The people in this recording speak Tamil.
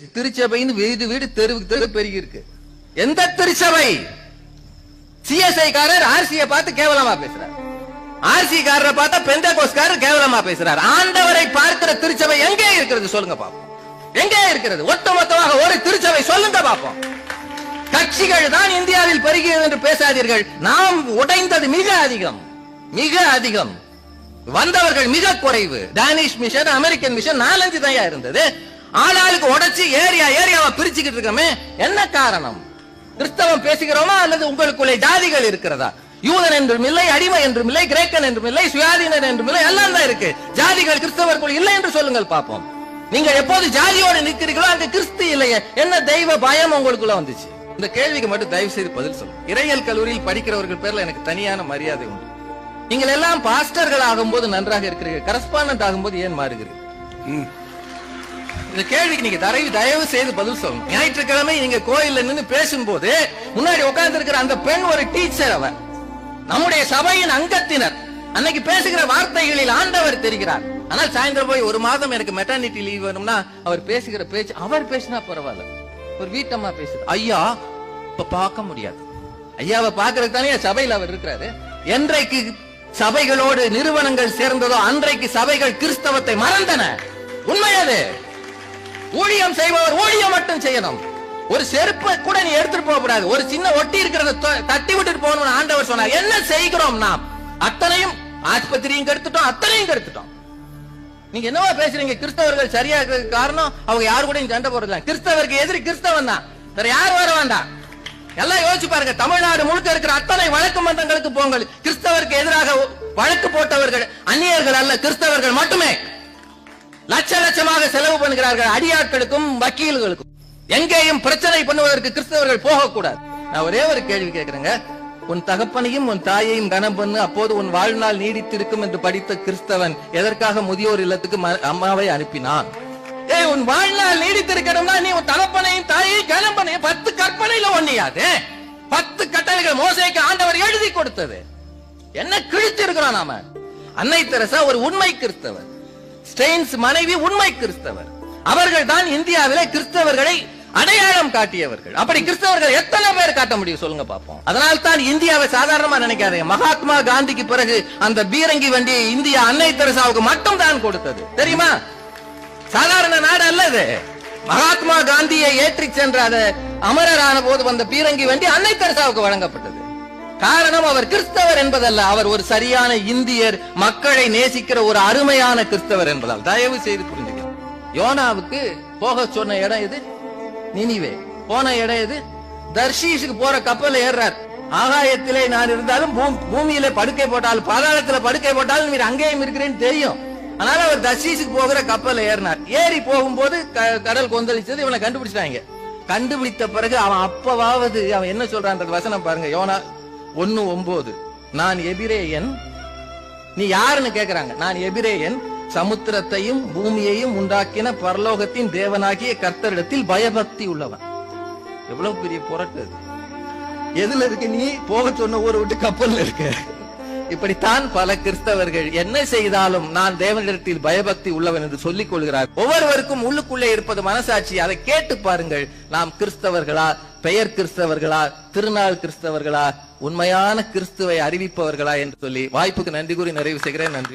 திருச்சபைன்னு வீடு வீடு தெருவுக்கு தெரு பெருகி இருக்கு. எந்த திருச்சபை? சிஎஸ்ஐ காரர் ஆர்சியை பார்த்து கேவலமா பேசுறாரு. ஆர்சி காரரை பார்த்தா பெந்த கோஸ்காரர் கேவலமா பேசுறார். ஆண்டவரை பார்க்கிற திருச்சபை எங்கே இருக்கிறது சொல்லுங்க பாப்போம். எங்கே இருக்கிறது? ஒட்டுமொத்தமாக ஒரு திருச்சபை சொல்லுங்க பாப்போம். கட்சிகள் தான் இந்தியாவில் பெருகியது என்று பேசாதீர்கள். நாம் உடைந்தது மிக அதிகம். மிக அதிகம். வந்தவர்கள் மிக குறைவு. டானிஷ் மிஷன் அமெரிக்கன் மிஷன் நாலஞ்சு தான் இருந்தது. ஆளாளுக்கு உடைச்சு ஏரியா ஏரியாவை பிரிச்சுக்கிட்டு இருக்கமே என்ன காரணம்? கிறிஸ்தவம் பேசுகிறோமா அல்லது உங்களுக்குள்ளே ஜாதிகள் இருக்கிறதா? யூதன் என்றும் இல்லை அடிமை என்றும் இல்லை கிரேக்கன் என்றும் இல்லை சுயாதீனன் என்றும் இல்லை எல்லாம் தான் இருக்கு. ஜாதிகள் கிறிஸ்தவர்கள் இல்லை என்று சொல்லுங்கள் பார்ப்போம். நீங்க எப்போது ஜாதியோடு நிற்கிறீர்களோ அங்க கிறிஸ்து இல்லையே. என்ன தெய்வ பயம் உங்களுக்குள்ள வந்துச்சு? இந்த கேள்விக்கு மட்டும் தயவு செய்து பதில் சொல்லுங்க. இறையல் கல்லூரியில் படிக்கிறவர்கள் பேர்ல எனக்கு தனியான மரியாதை உண்டு. நீங்கள் எல்லாம் பாஸ்டர்கள் ஆகும்போது நன்றாக இருக்கிறீர்கள். கரஸ்பாண்டன்ட் ஆகும்போது ஏன் மாறுகிறீர்கள்? இந்த கேள்விக்கு நீங்க தயவு தயவு செய்து பதில் சொல்லணும். ஞாயிற்றுக்கிழமை நீங்க கோயில்ல நின்னு பேசும்போது முன்னாடி உட்கார்ந்து இருக்கிற அந்த பெண் ஒரு டீச்சர் அவர் நம்முடைய சபையின் அங்கத்தினர். அன்னைக்கு பேசுகிற வார்த்தைகளில் ஆண்டவர் தெரிகிறார். ஆனால் சாயந்தரம் போய் ஒரு மாதம் எனக்கு மெட்டர்னிட்டி லீவ் வேணும்னா அவர் பேசுகிற பேச்சு அவர் பேசினா பரவாயில்ல. ஒரு வீட்டம்மா பேசுது. ஐயா இப்ப பார்க்க முடியாது. ஐயாவை பாக்குறதுக்கு தானே சபையில் அவர் இருக்கிறாரு. என்றைக்கு சபைகளோடு நிறுவனங்கள் சேர்ந்ததோ அன்றைக்கு சபைகள் கிறிஸ்தவத்தை மறந்தன. உண்மை அது. ஊழியம் செய்பவர் ஊழியம் மட்டும் செய்யணும். ஒரு செருப்பை கூட நீ எடுத்துட்டு போக கூடாது. ஒரு சின்ன ஒட்டி இருக்கிறத தட்டி விட்டுட்டு போகணும்னு ஆண்டவர் சொன்னார். என்ன செய்கிறோம் நாம்? அத்தனையும் ஆஸ்பத்திரியும் கெடுத்துட்டோம் அத்தனையும் கெடுத்துட்டோம். நீங்க என்னவா பேசுறீங்க? கிறிஸ்தவர்கள் சரியா காரணம் அவங்க யாரு கூட சண்டை போடுறதுல கிறிஸ்தவருக்கு எதிரி கிறிஸ்தவன் தான். வேற யார் வர வேண்டாம் எல்லாம் யோசிச்சு பாருங்க. தமிழ்நாடு முழுக்க இருக்கிற அத்தனை வழக்கு மன்றங்களுக்கு போங்கள். கிறிஸ்தவருக்கு எதிராக வழக்கு போட்டவர்கள் அந்நியர்கள் அல்ல கிறிஸ்தவர்கள் மட்டுமே. லட்ச லட்சமாக செலவு பண்ணுகிறார்கள் அடியாட்களுக்கும் வக்கீல்களுக்கும். எங்கேயும் பிரச்சனை பண்ணுவதற்கு கிறிஸ்தவர்கள் போகக்கூடாது. நான் ஒரே ஒரு கேள்வி கேட்கிறேங்க. உன் தகப்பனையும் உன் தாயையும் கனம் பண்ணு அப்போது உன் வாழ்நாள் நீடித்திருக்கும் என்று படித்த கிறிஸ்தவன் எதற்காக முதியோர் இல்லத்துக்கு அம்மாவை அனுப்பினான்? ஏய் உன் வாழ்நாள் நீடித்திருக்கணும்னா நீ உன் தகப்பனையும் தாயையும் கனம் பண்ணு. பத்து கற்பனையில ஒன்னியாது பத்து கட்டளைகள் மோசைக்கு ஆண்டவர் எழுதி கொடுத்தது. என்ன கிழிச்சிருக்கிறோம் நாம? அன்னை தெரசா ஒரு உண்மை கிறிஸ்தவர் ஸ்டெயின்ஸ் மனைவி உண்மை கிறிஸ்தவர். அவர்கள் தான் இந்தியாவிலே கிறிஸ்தவர்களை அடையாளம் காட்டியவர்கள். அப்படி கிறிஸ்தவர்கள் எத்தனை பேர் காட்ட முடியும் சொல்லுங்க பார்ப்போம். அதனால் தான் இந்தியாவை சாதாரணமா நினைக்காதீங்க மகாத்மா காந்திக்கு பிறகு அந்த பீரங்கி வண்டியை இந்தியா அன்னை தெரசாவுக்கு மட்டும் தான் கொடுத்தது. தெரியுமா? சாதாரண நாடு அல்ல இது மகாத்மா காந்தியை ஏற்றி சென்ற அமரரான போது வந்த பீரங்கி வண்டி அன்னை தெரசாவுக்கு வழங்கப்பட்டது. காரணம் அவர் கிறிஸ்தவர் என்பதல்ல. அவர் ஒரு சரியான இந்தியர் மக்களை நேசிக்கிற ஒரு அருமையான கிறிஸ்தவர் என்பதால். தயவு செய்து புரிஞ்சுக்க யோனாவுக்கு போக சொன்ன இடம் எது? நினிவே. போன இடம் எது? தர்ஷீஷுக்கு போற கப்பல் ஏறார் ஆகாயத்திலே நான் இருந்தாலும் பூமியில படுக்கை போட்டாலும் பாதாளத்துல படுக்கை போட்டாலும் நீர் அங்கேயும் இருக்கிறேன்னு தெரியும். அதனால அவர் தர்ஷீஷுக்கு போகிற கப்பல் ஏறினார். ஏறி போகும்போது க- கடல் கொந்தளிச்சது. இவனை கண்டுபிடிச்சிட்டாங்க. கண்டுபிடித்த பிறகு அவன் அப்பவாவது அவன் என்ன சொல்றான் வசனம் பாருங்க. யோனா ஒன்னு ஒன்பது நான் எபிரேயன். நீ யாருன்னு கேக்குறாங்க? நான் எபிரேயன். சமுத்திரத்தையும் பூமியையும் உண்டாக்கின பரலோகத்தின் தேவனாகிய கர்த்தரிடத்தில் பயபக்தி உள்ளவன். எவ்வளவு பெரிய புரட்டு அது. எதுல இருக்கு நீ? போக சொன்ன ஊரை விட்டு கப்பல்ல இருக்க. இப்படித்தான் பல கிறிஸ்தவர்கள் என்ன செய்தாலும் நான் தேவனிடத்தில் பயபக்தி உள்ளவன் என்று சொல்லிக் கொள்கிறார். ஒவ்வொருவருக்கும் உள்ளுக்குள்ளே இருப்பது மனசாட்சி. அதை கேட்டு பாருங்கள். நாம் கிறிஸ்தவர்களா? பெயர் கிறிஸ்தவர்களா? திருநாள் கிறிஸ்தவர்களா? உண்மையான கிறிஸ்துவை அறிவிப்பவர்களா என்று சொல்லி வாய்ப்புக்கு நன்றி கூறி நிறைவு செய்கிறேன். நன்றி.